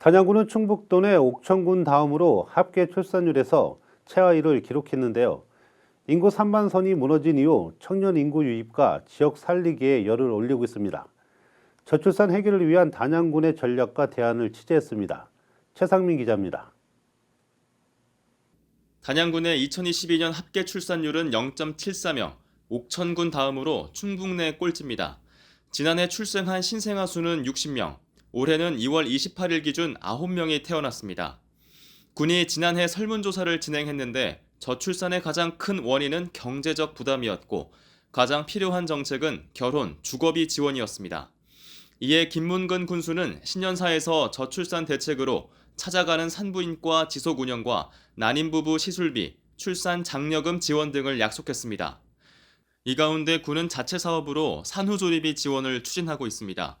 단양군은 충북도 내 옥천군 다음으로 합계 출산율에서 최하위를 기록했는데요. 인구 3만 선이 무너진 이후 청년 인구 유입과 지역 살리기에 열을 올리고 있습니다. 저출산 해결을 위한 단양군의 전략과 대안을 취재했습니다. 최상민 기자입니다. 단양군의 2022년 합계 출산율은 0.74명, 옥천군 다음으로 충북 내 꼴찌입니다. 지난해 출생한 신생아 수는 60명, 올해는 2월 28일 기준 9명이 태어났습니다. 군이 지난해 설문조사를 진행했는데 저출산의 가장 큰 원인은 경제적 부담이었고 가장 필요한 정책은 결혼, 주거비 지원이었습니다. 이에 김문근 군수는 신년사에서 저출산 대책으로 찾아가는 산부인과 지속 운영과 난임부부 시술비, 출산 장려금 지원 등을 약속했습니다. 이 가운데 군은 자체 사업으로 산후조리비 지원을 추진하고 있습니다.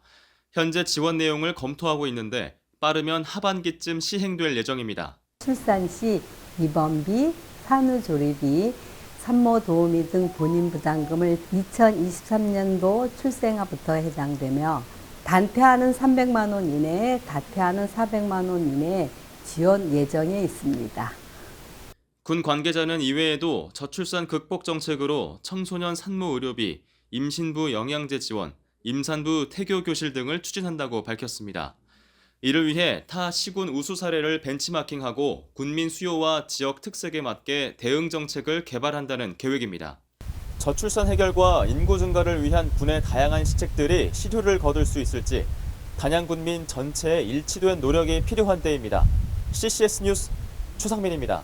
현재 지원 내용을 검토하고 있는데 빠르면 하반기쯤 시행될 예정입니다. 출산 시 입원비, 산후조리비, 산모 도우미 등 본인 부담금을 2023년도 출생아부터 해당되며 단태하는 300만 원 이내에 다태하는 400만 원 이내에 지원 예정에 있습니다. 군 관계자는 이외에도 저출산 극복 정책으로 청소년 산모 의료비, 임신부 영양제 지원, 임산부 태교 교실 등을 추진한다고 밝혔습니다. 이를 위해 타 시군 우수 사례를 벤치마킹하고 군민 수요와 지역 특색에 맞게 대응 정책을 개발한다는 계획입니다. 저출산 해결과 인구 증가를 위한 군의 다양한 시책들이 실효를 거둘 수 있을지 단양 군민 전체의 일치된 노력이 필요한 때입니다. CCS 뉴스 최상민입니다.